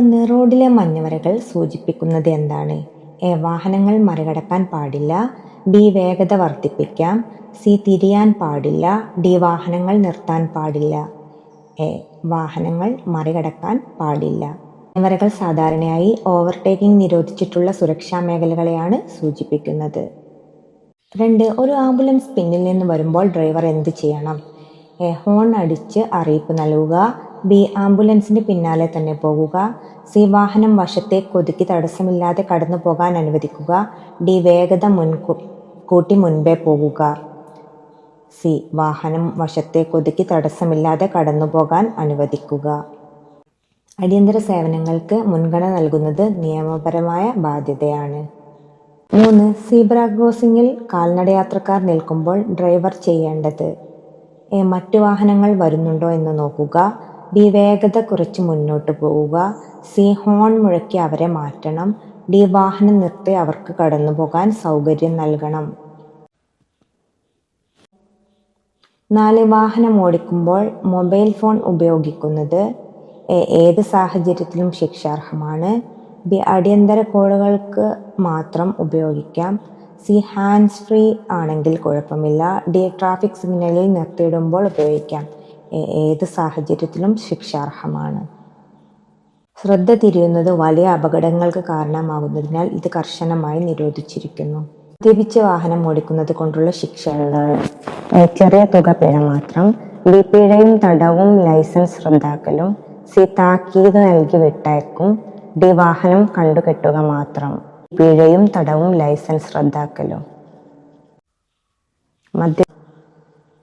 ഒന്ന് റോഡിലെ മഞ്ഞവരകൾ സൂചിപ്പിക്കുന്നത് എന്താണ്? എ വാഹനങ്ങൾ മറികടക്കാൻ പാടില്ല. ബി വേഗത വർദ്ധിപ്പിക്കാം. സി തിരിയാൻ പാടില്ല. ഡി വാഹനങ്ങൾ നിർത്താൻ പാടില്ല. എ വാഹനങ്ങൾ മറികടക്കാൻ പാടില്ല. മഞ്ഞവരകൾ സാധാരണയായി ഓവർടേക്കിംഗ് നിരോധിച്ചിട്ടുള്ള സുരക്ഷാ മേഖലകളെയാണ് സൂചിപ്പിക്കുന്നത്. രണ്ട് ഒരു ആംബുലൻസ് പിന്നിൽ നിന്ന് വരുമ്പോൾ ഡ്രൈവർ എന്ത് ചെയ്യണം? എ ഹോൺ അടിച്ച് അറിയിപ്പ് നൽകുക. ബി ആംബുലൻസിന് പിന്നാലെ തന്നെ പോകുക. സി വാഹനം വശത്തെ കൊതുക്കി തടസ്സമില്ലാതെ കടന്നു പോകാൻ അനുവദിക്കുക. ഡി വേഗത മുൻകൂ കൂട്ടി മുൻപേ പോകുക. സി വാഹനം വശത്തെ കൊതുക്കി തടസ്സമില്ലാതെ കടന്നു പോകാൻ അനുവദിക്കുക. അടിയന്തര സേവനങ്ങൾക്ക് മുൻഗണന നൽകുന്നത് നിയമപരമായ ബാധ്യതയാണ്. മൂന്ന് സീബ്ര ക്രോസിംഗിൽ കാൽനടയാത്രക്കാർ നിൽക്കുമ്പോൾ ഡ്രൈവർ ചെയ്യേണ്ടത്. മറ്റു വാഹനങ്ങൾ വരുന്നുണ്ടോ എന്ന് നോക്കുക. വേഗത കുറച്ച് മുന്നോട്ട് പോവുക. സി ഹോൺ മുഴക്കി അവരെ മാറ്റണം. ഡി വാഹനം നിർത്തി അവർക്ക് കടന്നു പോകാൻ സൗകര്യം നൽകണം. നാല് വാഹനം ഓടിക്കുമ്പോൾ മൊബൈൽ ഫോൺ ഉപയോഗിക്കുന്നത് ഏത് സാഹചര്യത്തിലും ശിക്ഷാർഹമാണ്. ബി അടിയന്തര കോളുകൾക്ക് മാത്രം ഉപയോഗിക്കാം. സി ഹാൻഡ്സ് ഫ്രീ ആണെങ്കിൽ കുഴപ്പമില്ല. ഡി ട്രാഫിക് സിഗ്നലിൽ നിർത്തിയിടുമ്പോൾ ഉപയോഗിക്കാം. ഏത് സാഹചര്യത്തിലും ശിക്ഷാർഹമാണ്. ശ്രദ്ധ തിരിയുന്നത് വലിയ അപകടങ്ങൾക്ക് കാരണമാകുന്നതിനാൽ ഇത് കർശനമായി നിരോധിച്ചിരിക്കുന്നു. മദ്യപിച്ച് വാഹനം ഓടിക്കുന്നത് കൊണ്ടുള്ള ശിക്ഷകൾ ചെറിയ തുക പിഴ മാത്രം വിപിഴയും തടവും ലൈസൻസ് റദ്ദാക്കലും സി താക്കീത് നൽകി വിട്ടയക്കും ഡി വാഹനം കണ്ടുകെട്ടുക മാത്രം പിഴയും തടവും ലൈസൻസ് റദ്ദാക്കലും. മദ്യ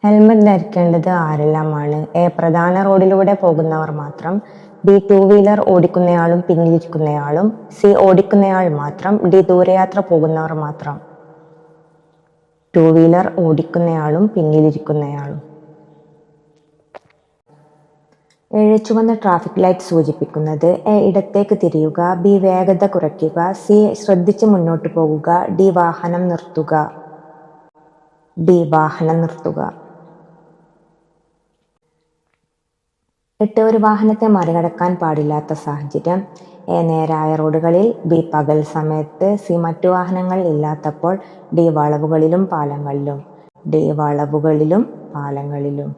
ഹെൽമറ്റ് ധരിക്കേണ്ടത് ആരെല്ലാമാണ്? എ പ്രധാന റോഡിലൂടെ പോകുന്നവർ മാത്രം. ബി ടു വീലർ ഓടിക്കുന്നയാളും പിന്നിലിരിക്കുന്നയാളും. സി ഓടിക്കുന്നയാൾ മാത്രം. ഡി ദൂരയാത്ര പോകുന്നവർ മാത്രം. ടു വീലർ ഓടിക്കുന്നയാളും പിന്നിലിരിക്കുന്നയാളും. ഏഴ് ചുവന്ന ട്രാഫിക് ലൈറ്റ് സൂചിപ്പിക്കുന്നത്. എ ഇടത്തേക്ക് തിരിയുക. ബി വേഗത കുറയ്ക്കുക. സി ശ്രദ്ധിച്ച് മുന്നോട്ട് പോകുക. ഡി വാഹനം നിർത്തുക. ഡി വാഹനം നിർത്തുക. എട്ട് ഒരു വാഹനത്തെ മറികടക്കാൻ പാടില്ലാത്ത സാഹചര്യം. എ നേരായ റോഡുകളിൽ ബി പകൽ സമയത്ത് സി മറ്റു വാഹനങ്ങൾ ഇല്ലാത്തപ്പോൾ ഡി വളവുകളിലും പാലങ്ങളിലും ഡി വളവുകളിലും പാലങ്ങളിലും.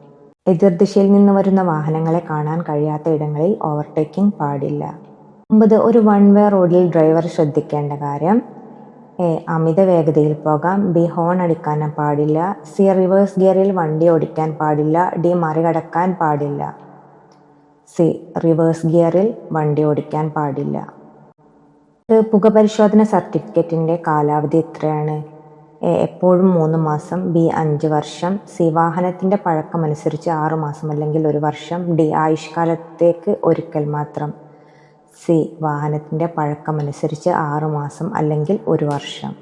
എതിർദിശയിൽ നിന്ന് വരുന്ന വാഹനങ്ങളെ കാണാൻ കഴിയാത്ത ഇടങ്ങളിൽ ഓവർടേക്കിംഗ് പാടില്ല. ഒമ്പത് ഒരു വൺ വേ റോഡിൽ ഡ്രൈവർ ശ്രദ്ധിക്കേണ്ട കാര്യം എ അമിത വേഗതയിൽ പോകാം ബി ഹോൺ അടിക്കാൻ പാടില്ല സി റിവേഴ്സ് ഗിയറിൽ വണ്ടി ഓടിക്കാൻ പാടില്ല ഡി മറികടക്കാൻ പാടില്ല. സി റിവേഴ്സ് ഗിയറിൽ വണ്ടി ഓടിക്കാൻ പാടില്ല. പുകപരിശോധന സർട്ടിഫിക്കറ്റിന്റെ കാലാവധി എത്രയാണ്? എ എപ്പോഴും മൂന്ന് മാസം ബി അഞ്ച് വർഷം സി വാഹനത്തിന്റെ പഴക്കമനുസരിച്ച് ആറു മാസം അല്ലെങ്കിൽ ഒരു വർഷം ഡി ആയുഷ്കാലത്തേക്ക് ഒരിക്കൽ മാത്രം സി വാഹനത്തിന്റെ പഴക്കമനുസരിച്ച് ആറു മാസം അല്ലെങ്കിൽ ഒരു വർഷം.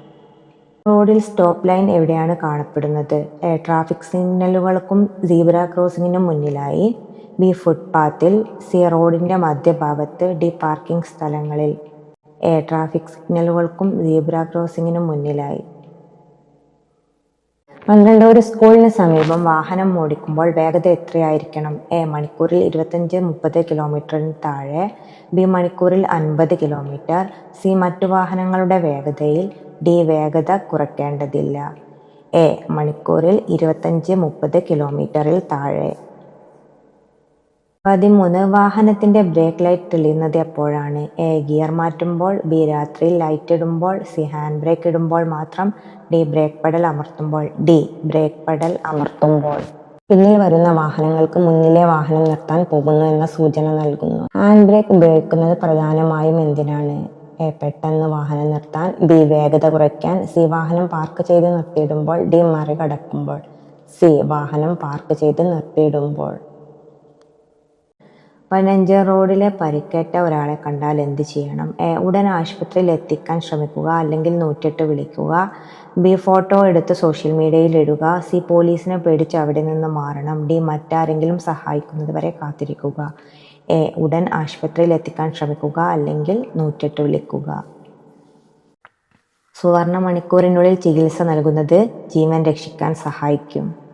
റോഡിൽ സ്റ്റോപ്പ് ലൈൻ എവിടെയാണ് കാണപ്പെടുന്നത്? ട്രാഫിക് സിഗ്നലുകൾക്കും സീബ്ര ക്രോസിങ്ങിനും മുന്നിലായി ബി ഫുട്പാത്തിൽ സി റോഡിന്റെ മധ്യഭാഗത്ത് ഡി പാർക്കിംഗ് സ്ഥലങ്ങളിൽ. എ ട്രാഫിക് സിഗ്നലുകൾക്കും സീബ്ര ക്രോസിങ്ങിനും മുന്നിലായി. പന്ത്രണ്ട് ഒരു സ്കൂളിന് സമീപം വാഹനം ഓടിക്കുമ്പോൾ വേഗത എത്രയായിരിക്കണം? എ മണിക്കൂറിൽ ഇരുപത്തഞ്ച് മുപ്പത് കിലോമീറ്ററിന് താഴെ ബി മണിക്കൂറിൽ അൻപത് കിലോമീറ്റർ സി മറ്റു വാഹനങ്ങളുടെ വേഗതയിൽ ഡി വേഗത കുറയ്ക്കേണ്ടതില്ല. എ മണിക്കൂറിൽ ഇരുപത്തഞ്ച് മുപ്പത് കിലോമീറ്ററിൽ താഴെ. പതിമൂന്ന് വാഹനത്തിന്റെ ബ്രേക്ക് ലൈറ്റ് തെളിയുന്നത് എപ്പോഴാണ്? എ ഗിയർ മാറ്റുമ്പോൾ ബി രാത്രി ലൈറ്റ് ഇടുമ്പോൾ സി ഹാൻഡ് ബ്രേക്ക് ഇടുമ്പോൾ മാത്രം ഡി ബ്രേക്ക് പെഡൽ അമർത്തുമ്പോൾ. ഡി ബ്രേക്ക് പെഡൽ അമർത്തുമ്പോൾ. പിന്നിൽ വരുന്ന വാഹനങ്ങൾക്ക് മുന്നിലെ വാഹനം നിർത്താൻ പോകുന്നു എന്ന സൂചന നൽകുന്നു. ഹാൻഡ് ബ്രേക്ക് ഉപയോഗിക്കുന്നത് പ്രധാനമായും എന്തിനാണ്? എ പെട്ടെന്ന് വാഹനം നിർത്താൻ ബി വേഗത കുറയ്ക്കാൻ സി വാഹനം പാർക്ക് ചെയ്ത് നിർത്തിയിടുമ്പോൾ ഡി മറികടക്കുമ്പോൾ. സി വാഹനം പാർക്ക് ചെയ്ത് നിർത്തിയിടുമ്പോൾ. പതിനഞ്ച് റോഡിലെ പരിക്കേറ്റ ഒരാളെ കണ്ടാൽ എന്ത് ചെയ്യണം? ഉടൻ ആശുപത്രിയിൽ എത്തിക്കാൻ ശ്രമിക്കുക അല്ലെങ്കിൽ നൂറ്റെട്ട് വിളിക്കുക. ബി ഫോട്ടോ എടുത്ത് സോഷ്യൽ മീഡിയയിൽ ഇടുക. സി പോലീസിനെ പേടിച്ച് അവിടെ നിന്ന് മാറണം. ഡി മറ്റാരെങ്കിലും സഹായിക്കുന്നത് വരെ കാത്തിരിക്കുക. എ ഉടൻ ആശുപത്രിയിൽ എത്തിക്കാൻ ശ്രമിക്കുക അല്ലെങ്കിൽ നൂറ്റെട്ട് വിളിക്കുക. സുവർണ മണിക്കൂറിനുള്ളിൽ ചികിത്സ നൽകുന്നത് ജീവൻ രക്ഷിക്കാൻ സഹായിക്കും.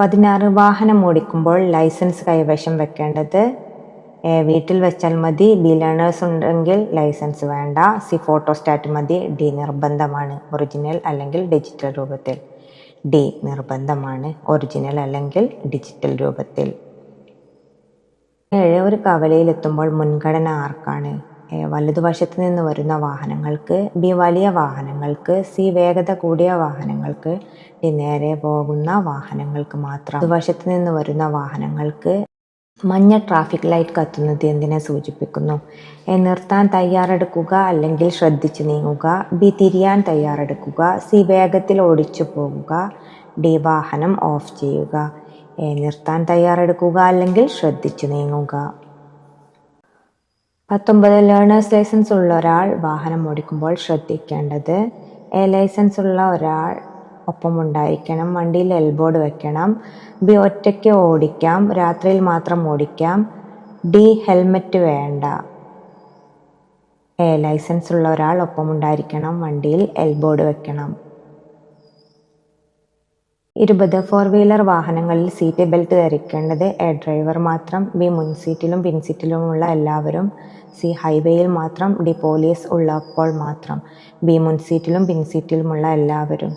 പതിനാറ് വാഹനം ഓടിക്കുമ്പോൾ ലൈസൻസ് കൈവശം വെക്കേണ്ടത്. വീട്ടിൽ വെച്ചാൽ മതി. ബി ലേണേഴ്സ് ഉണ്ടെങ്കിൽ ലൈസൻസ് വേണ്ട. സി ഫോട്ടോസ്റ്റാറ്റ് മതി. ഡി നിർബന്ധമാണ്. ഒറിജിനൽ അല്ലെങ്കിൽ ഡിജിറ്റൽ രൂപത്തിൽ. ഡി നിർബന്ധമാണ്. ഒറിജിനൽ അല്ലെങ്കിൽ ഡിജിറ്റൽ രൂപത്തിൽ. ഏഴ് ഒരു കവലയിലെത്തുമ്പോൾ മുൻഗണന ആർക്കാണ്? വലതുവശത്ത് നിന്ന് വരുന്ന വാഹനങ്ങൾക്ക് ബി വലിയ വാഹനങ്ങൾക്ക് സി വേഗത കൂടിയ വാഹനങ്ങൾക്ക് ഡി നേരെ പോകുന്ന വാഹനങ്ങൾക്ക് മാത്രം. വലതുവശത്ത് നിന്ന് വരുന്ന വാഹനങ്ങൾക്ക് മഞ്ഞ ട്രാഫിക് ലൈറ്റ് കത്തുന്നത് എന്തിനെ സൂചിപ്പിക്കുന്നു? എ നിർത്താൻ തയ്യാറെടുക്കുക അല്ലെങ്കിൽ ശ്രദ്ധിച്ചു നീങ്ങുക ബി തിരിയാൻ തയ്യാറെടുക്കുക സി വേഗത്തിൽ ഓടിച്ചു പോകുക ഡി വാഹനം ഓഫ് ചെയ്യുക. എ നിർത്താൻ തയ്യാറെടുക്കുക അല്ലെങ്കിൽ ശ്രദ്ധിച്ചു നീങ്ങുക. പത്തൊമ്പത് ലേണേഴ്സ് ലൈസൻസ് ഉള്ള ഒരാൾ വാഹനം ഓടിക്കുമ്പോൾ ശ്രദ്ധിക്കേണ്ടത് എ ലൈസൻസ് ഉള്ള ഒരാൾ ഒപ്പം ഉണ്ടായിരിക്കണം. വണ്ടിയിൽ എൽബോർഡ് വെക്കണം. ബി ഒറ്റയ്ക്ക് ഓടിക്കാം. രാത്രിയിൽ മാത്രം ഓടിക്കാം. ഡി ഹെൽമറ്റ് വേണ്ട. എ ലൈസൻസ് ഉള്ള ഒരാൾ ഒപ്പം ഉണ്ടായിരിക്കണം. വണ്ടിയിൽ എൽബോർഡ് വെക്കണം. ഇരുപത് ഫോർ വീലർ വാഹനങ്ങളിൽ സീറ്റ് ബെൽറ്റ് ധരിക്കേണ്ടത് എ ഡ്രൈവർ മാത്രം. ബി മുൻസീറ്റിലും പിൻസീറ്റിലുമുള്ള എല്ലാവരും സി ഹൈവേയിൽ മാത്രം ഡി പോലീസ് ഉള്ളപ്പോൾ മാത്രം. ബി മുൻ സീറ്റിലും പിൻസീറ്റിലുമുള്ള എല്ലാവരും